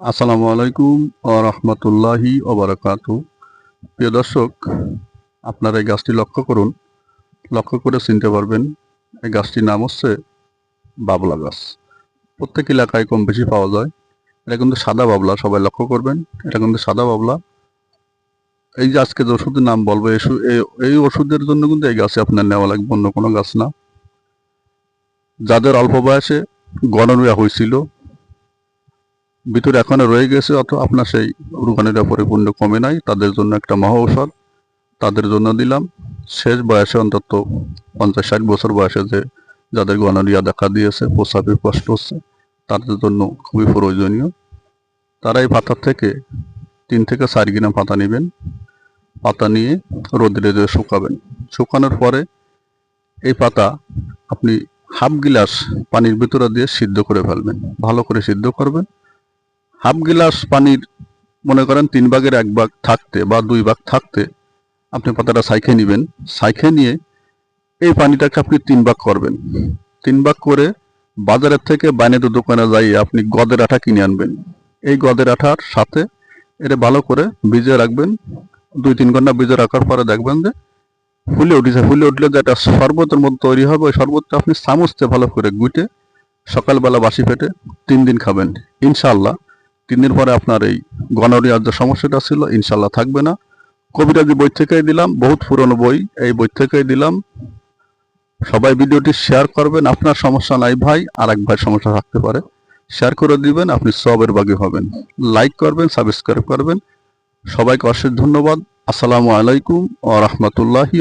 আসসালামু আলাইকুম ও রহমতুল্লাহি ওবরাকাত প্রিয় দর্শক, আপনারা এই গাছটি লক্ষ্য করুন। লক্ষ্য করে চিনতে পারবেন, এই গাছটির নাম হচ্ছে বাবলা গাছ। প্রত্যেক এলাকায় কম বেশি পাওয়া যায়। এটা কিন্তু সাদা বাবলা, সবাই লক্ষ্য করবেন। এটা কিন্তু সাদা বাবলা। এই যে আজকে যে ওষুধের নাম বলব, এই ওষু- এই- এই ওষুধের জন্য কিন্তু এই গাছে আপনার নেওয়া লাগবে, অন্য কোনো গাছ না। যাদের অল্প বয়সে গণরিয়া হয়েছিল ভিতরে এখনও রয়ে গেছে অত আপনার সেই রুগানিটা পরিপূর্ণ কমে নাই। তাদের জন্য একটা মহা ঔষধ। তাদের জন্য দিলাম। শেষ বয়সে অন্তত পঞ্চাশ ষাট বছর বয়সে যে যাদের গণরিয়া দেখা দিয়েছে প্রস্রাবের কষ্ট হচ্ছে, তাদের জন্য খুবই প্রয়োজনীয়। তারা এই পাতার থেকে তিন থেকে চার গিনা পাতা নেবেন। পাতা নিয়ে রোদে দিয়ে শুকাবেন। শুকানোর পরে এই পাতা আপনি হাফ গিলাস পানির ভিতরে দিয়ে সিদ্ধ করে ফেলবেন। ভালো করে সিদ্ধ করবেন। হাফ গিলাস পানির, মনে করেন তিন ভাগের এক ভাগ থাকতে বা দুই ভাগ থাকতে আপনি পাতাটা সাইখে নেবেন। সাইখে নিয়ে এই পানিটাকে আপনি তিন ভাগ করবেন। তিন ভাগ করে বাজারের থেকে বাইনের দোকানে যাইয়ে আপনি গদের আঠা কিনে আনবেন। এই গদের আঠার সাথে এটা ভালো করে ভিজে রাখবেন। দুই তিন ঘণ্টা ভিজে রাখার পরে দেখবেন যে ফুলে উঠেছে। ফুলে উঠলে যেটা শরবতের মধ্যে তৈরি হবে। ওই শরবতটা আপনি চামচতে ভালো করে গুটে সকালবেলা বাসি পেটে তিন দিন খাবেন। ইনশাআল্লাহ তিন দিন পরে আপনার এই গনোরিয়ার যে সমস্যাটা ছিল ইনশাল্লাহ থাকবে না। কবিরাজি বই থেকেই দিলাম, বহুত পুরনো বই, এই বই থেকেই দিলাম। সবাই ভিডিওটি শেয়ার করবেন, আপনার সমস্যা নাই ভাই আর এক ভাই সমস্যা থাকতে পারে। শেয়ার করে দিবেন, আপনি সবের বাগে হবেন। লাইক করবেন, সাবস্ক্রাইব করবেন। সবাইকে অশেষ ধন্যবাদ। আসসালামু আলাইকুম ও রহমতুল্লাহি